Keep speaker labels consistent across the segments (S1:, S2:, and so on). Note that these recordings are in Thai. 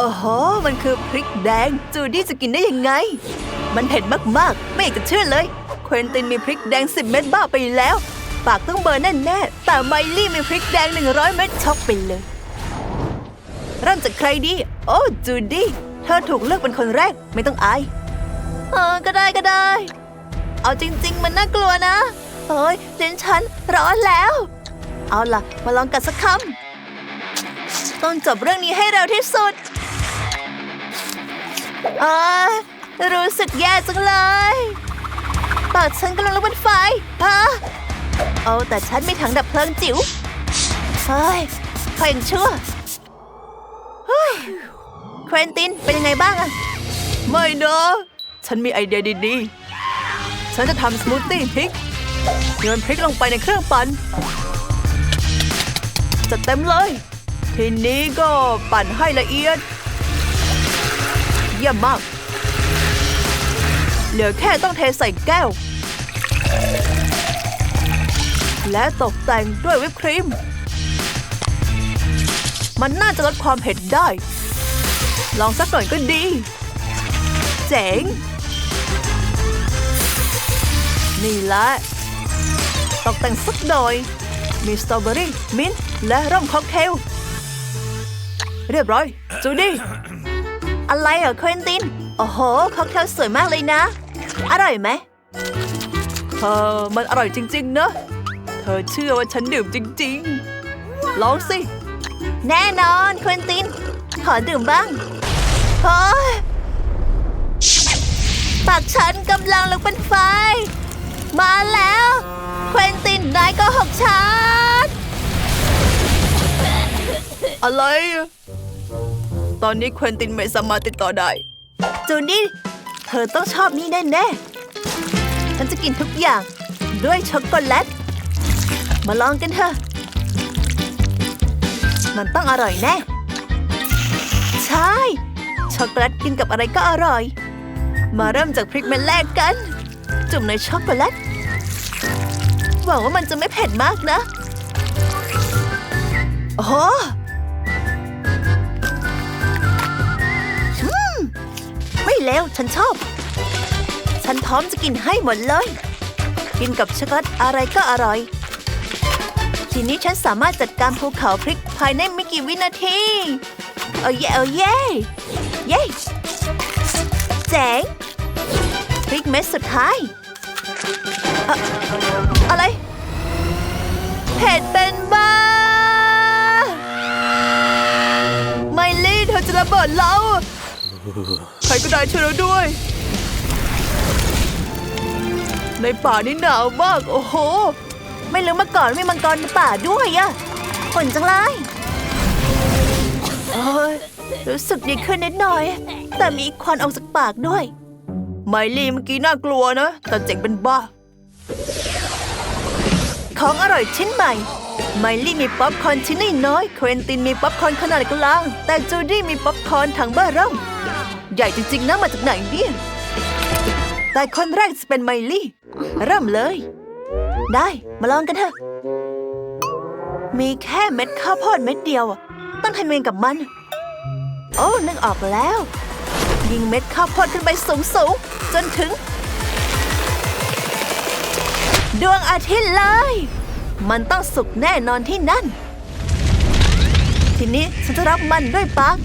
S1: โอ้โห มันคือพริกแดง จูดี้จะกินได้ยังไง มันเผ็ดมากๆ ไม่อยากจะเชื่อเลย เควินตินมีพริกแดง10เม็ดบ้าไปแล้ว ปากต้องเบอร์แน่ๆแต่ไมลี่มีพริกแดง100เม็ดช็อกไปเลย เริ่มจากใครดี โอ้จูดี้เธอถูกเลือกเป็นคนแรกไม่ต้องอาย เออ ก็ได้ก็ได้ เอาจริง ๆ มันน่ากลัวนะเฮ้ยเดนฉันร้อนแล้ว เอาล่ะ มาลองกันสักคำต้องจบเรื่องนี้ให้เร็วที่สุด เออรู้สึกแย่จังเลยปากฉันกำลังลุกเป็นไฟฮะเอาแต่ฉันมีถังดับเพลิงจิ๋ว เฮ้ยใครยังชั่ว เฮ้ยเควินตินเป็นยังไงบ้างอะไม่นะฉันมีไอเดียดีๆ ฉันจะทำสมูทตี้พริกโยนพริกลงไปในเครื่องปั่นจัดเต็มเลย ทีนี้ก็ปั่นให้ละเอียด เยี่ยมมาก เหลือแค่ต้องเทใส่แก้ว และตกแต่งด้วยวิปครีม มันน่าจะลดความเผ็ดได้ ลองสักหน่อยก็ดี เจ๋ง นี่แหละตกแต่งสักหน่อย มีสตรอเบอรี่ มิ้นท์และร่มค็อกเทลเรียบร้อย จูดี้ อะไรเหรอเควินติน โอ้โหค็อกเทลสวยมากเลยนะ อร่อยไหมเออมันอร่อยจริงๆนะเธอเชื่อว่าฉันดื่มจริง ๆ ลองสิ แน่นอนเควินติน ขอดื่มบ้างโอ้ยปากฉันกำลังลุกเป็นไฟ มาแล้วเควินตินนายก็หกฉันอะไร ตอนนี้เควินตินไม่สามารถติดต่อได้ จูนี่ เธอต้องชอบนี่แน่ๆฉันจะกินทุกอย่างด้วยช็อกโกแลต มาลองกันเถอะ มันต้องอร่อยแน่ ใช่ ช็อกโกแลตกินกับอะไรก็อร่อย มาเริ่มจากพริกเม็ดแรกกัน จุ่มในช็อกโกแลต หวังว่ามันจะไม่เผ็ดมากนะ โอ้โห ไม่เลวฉันชอบ ฉันพร้อมจะกินให้หมดเลย กินกับช็อกโกแลตอะไรก็อร่อย ทีนี้ฉันสามารถจัดการภูเขาพริกภายในไม่กี่วินาทีโอ้เย่โอ้เย่เย่เจ๋งพริกเม็ดสุดท้ายอะอะไรเผ็ดเป็นบ้าไมลี่เธอจะระเบิดแล้ว ใครก็ได้ช่วยเราด้วย ในป่านี่หนาวมาก โอ้โห ไม่รู้มาก่อนมีมังกรในป่าด้วยอะฝนจังเลยโอ้ยรู้สึกดีขึ้นนิดหน่อย แต่มีควันออกจากปากด้วย ไมลี่เมื่อกี้น่ากลัวนะ แต่เจ๋งเป็นบ้า ของอร่อยชิ้นใหม่ ไมลี่มีป๊อปคอร์นชิ้นน้อยๆเควินตินมีป๊อปคอร์นขนาดกลาง แต่จูดี้มีป๊อปคอร์นถังเบ้อเริ่ม ใหญ่จริงๆนะมาจากไหนเนี่ย แต่คนแรกจะเป็นไมลี่ เริ่มเลย ได้มาลองกันเถอะ มีแค่เม็ดข้าวโพดเม็ดเดียว ต้องทำยังไงกับมัน โอ้นึกออกแล้ว ยิงเม็ดข้าวโพดขึ้นไปสูงๆ จนถึง ดวงอาทิตย์เลย มันต้องสุกแน่นอนที่นั่น ทีนี้ฉันจะรับมันด้วยปาก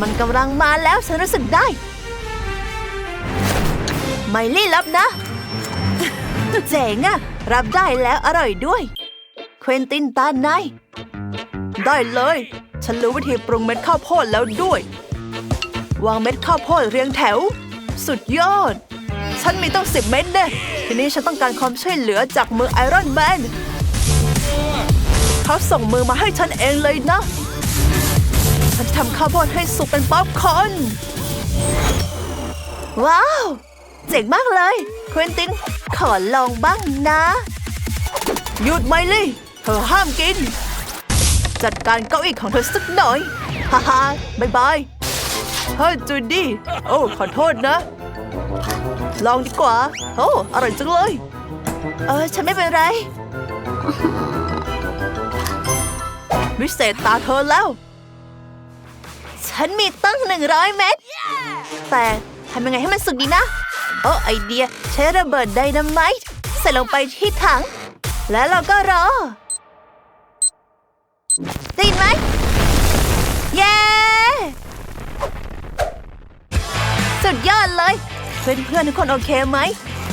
S1: มันกำลังมาแล้วฉันรู้สึกได้ ไม่ลี่รับนะ เจ๋งอะรับได้แล้วอร่อยด้วย เควินตินตานายได้เลย ฉันรู้วิธีปรุงเม็ดข้าวโพดแล้วด้วย วางเม็ดข้าวโพดเรียงแถว สุดยอด ฉันมีต้องสิบเม็ดเน่ทีนี้ฉันต้องการความช่วยเหลือจากมือไอรอนแมนเขาส่งมือมาให้ฉันเองเลยนะ ฉันจะทำข้าวโพดให้สุกเป็นป๊อปคอร์นว้าว เจ๋งมากเลยเควินติน ขอลองบ้างนะ หยุดไมลี่ เธอห้ามกิน จัดการเก้าอี้ของเธอสักหน่อย ฮ่าฮ่าบายบาย เฮ้ยจูดี้ โอ้ ขอโทษนะ ลองดีกว่า โอ้ อร่อยจังเลย เออ ฉันไม่เป็นไร วิเศษตาเธอแล้ว ฉันมีตั้งหนึ่งร้อยเม็ด แต่ทำยังไงให้มันสุกดีนะ โอ้ไอเดียใช้ระเบิดไดนาไมต์ใส่ลงไปที่ถัง แล้วเราก็รอ ได้ยินไหม เย้ สุดยอดเลย เพื่อนๆทุกคนโอเคไหม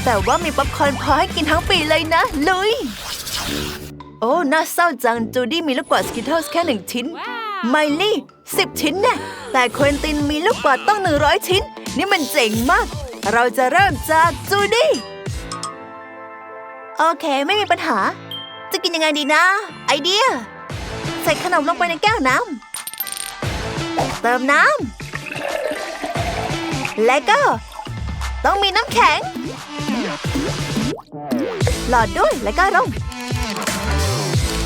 S1: แต่ว่ามีป๊อปคอร์นพอให้กินทั้งปีเลยนะ ลุย โอ้ น่าเศร้าจัง จูดี้มีลูกกวาดสกิทเทิลแค่หนึ่งชิ้น ไมลี่ สิบชิ้นแน่แต่เควินตินมีลูกกวาดต้องหนึ่งร้อยชิ้น นี่มันเจ๋งมาก เราจะเริ่มจากจูดี้ โอเคไม่มีปัญหา จะกินยังไงดีนะ ไอเดีย ใส่ขนมลงไปในแก้วน้ำ เติมน้ำ และก็ ต้องมีน้ำแข็ง หลอดด้วยแล้วก็ลง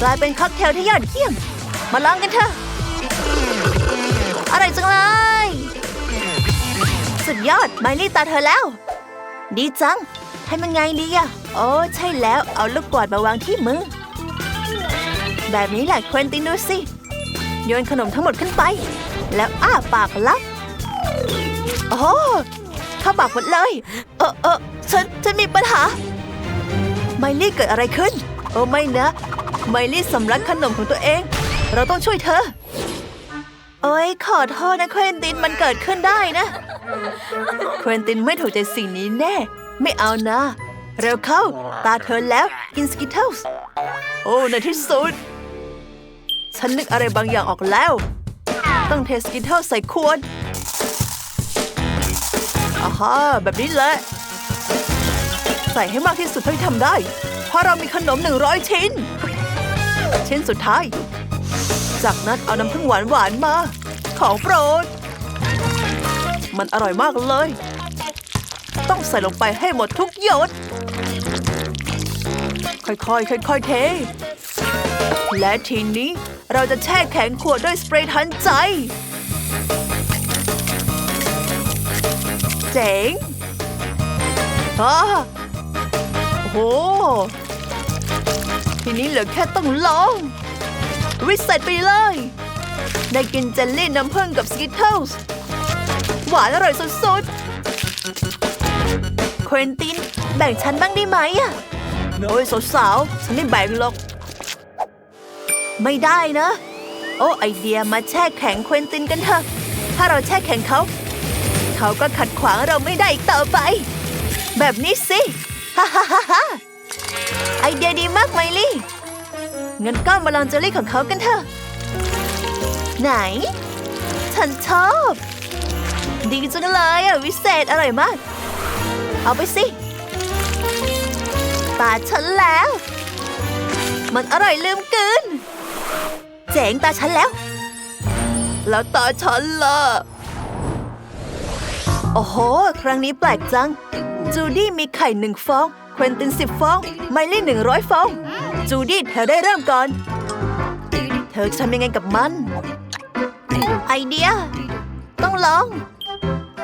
S1: กลายเป็นค็อกเทลที่ยอดเยี่ยม มาลองกันเถอะ อร่อยจังเลย สุดยอดไมลี่ตาเธอแล้ว ดีจัง ให้มันไงดีอะโอ้ใช่แล้วเอาลูกกวาดมาวางที่มือ แบบนี้แหละเควินตินดูสิ โยนขนมทั้งหมดขึ้นไป แล้วอ้าปากรับโอ้เข้าปากหมดเลย เออเออฉันฉันมีปัญหา ไมลี่เกิดอะไรขึ้น โอ้ไม่นะ ไมลี่สำลักขนมของตัวเอง เราต้องช่วยเธอ โอ้ยขอโทษนะเควินตินมันเกิดขึ้นได้นะ เควินตินไม่ถูกใจสิ่งนี้แน่ ไม่เอานะ เร็วเข้า ตาเธอแล้วกินสกิทเทิลส์โอ้ในที่สุด ฉันนึกอะไรบางอย่างออกแล้ว ต้องเทสกิทเทิลใส่ขวดอาฮาแบบนี้แหละ ใส่ให้มากที่สุดเท่าที่ทำได้ เพราะเรามีขนม100ชิ้น ชิ้นสุดท้าย จากนั้นเอาน้ำผึ้งหวานหวานๆมา ของโปรด มันอร่อยมากเลย ต้องใส่ลงไปให้หมดทุกหยด ค่อยๆค่อยๆเท และทีนี้เราจะแช่แข็งขวดด้วยสเปรย์ทันใจ เจ๋งอ้าโอ้โหทีนี้เหลือแค่ต้องลอง วิเศษไปเลย ได้กินเจลลี่น้ำผึ้งกับสกิทเทิลส์หวานอร่อยสุดๆ เควินติน แบ่งฉันบ้างได้ไหมอะโอ้ยสาวๆฉันไม่แบ่งหรอก ไม่ได้นะ โอ้ไอเดียมาแช่แข็งเควินตินกันเถอะ ถ้าเราแช่แข็งเขา เขาก็ขัดขวางเราไม่ได้อีกต่อไป แบบนี้สิ ฮ่าฮ่าฮ่าฮ่าไอเดียดีมากไมลี่ งั้นก็มาลองเจลลี่ของเขากันเถอะ ไหน ฉันชอบ ดีจังเลยอะ วิเศษอร่อยมาก เอาไปสิตาฉันแล้ว มันอร่อยลืมกินเจ๋งตาฉันแล้ว แล้วตาฉันล่ะ โอ้โห ครั้งนี้แปลกจัง จูดี้มีไข่หนึ่งฟอง เควินตินสิบฟอง ไมลี่หนึ่งร้อยฟอง จูดี้เธอได้เริ่มก่อน เธอทำยังไงกับมัน ไอเดีย ต้องลอง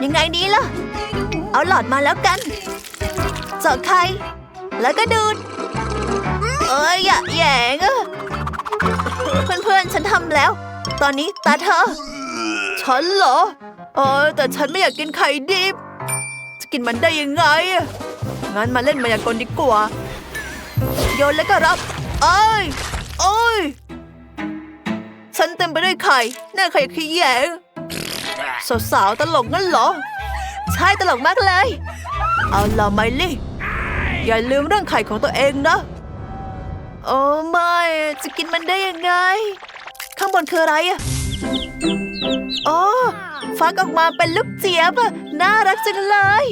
S1: ยังไงดีล่ะ เอาหลอดมาแล้วกัน เจาะไข่แล้วก็ดูด เอ้ยอย่าแยงอะเพื่อนๆ ฉันทำแล้ว ตอนนี้ตาเธอ ฉันเหรอเออแต่ฉันไม่อยากกินไข่ดิบ จะกินมันได้ยังไง งั้นมาเล่นมายากลดีกว่า โยนแล้วก็รับ เอ้ยเอ้ย ฉันเต็มไปด้วยไข่หน้าไข่ขี้แยงสาวๆตลกงั้นเหรอ ใช่ตลกมากเลย เอาล่ะไมลี่ อย่าลืมเรื่องไข่ของตัวเองนะ โอ้ไม่ จะกินมันได้ยังไง ข้างบนคืออะไรอะโอ้ฟักออกมาเป็นลูกเจี๊ยบอะน่ารักจังเลย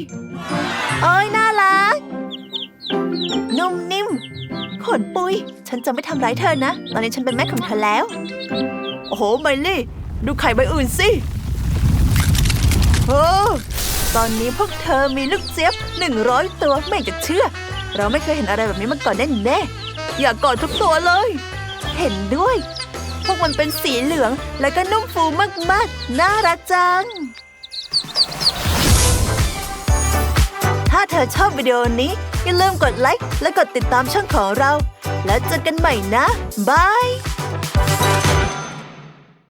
S1: โอ้ยน่ารัก ขนปุย ฉันจะไม่ทำร้ายเธอนะ ตอนนี้ฉันเป็นแม่ของเธอแล้ว โอ้โหไมลี่ ดูไข่ใบอื่นสิโอ้ตอนนี้พวกเธอมีลูกเจี๊ยบหนึ่งร้อยตัวไม่จะเชื่อ เราไม่เคยเห็นอะไรแบบนี้มาก่อนแน่แน่ๆอยากกอดทุกตัวเลย เห็นด้วย พวกมันเป็นสีเหลืองแล้วก็นุ่มฟูมากๆ น่ารักจัง เธอชอบวิดีโอนี้ อย่าลืมกดไลค์และกดติดตามช่องของเรา แล้วเจอกันใหม่นะ บาย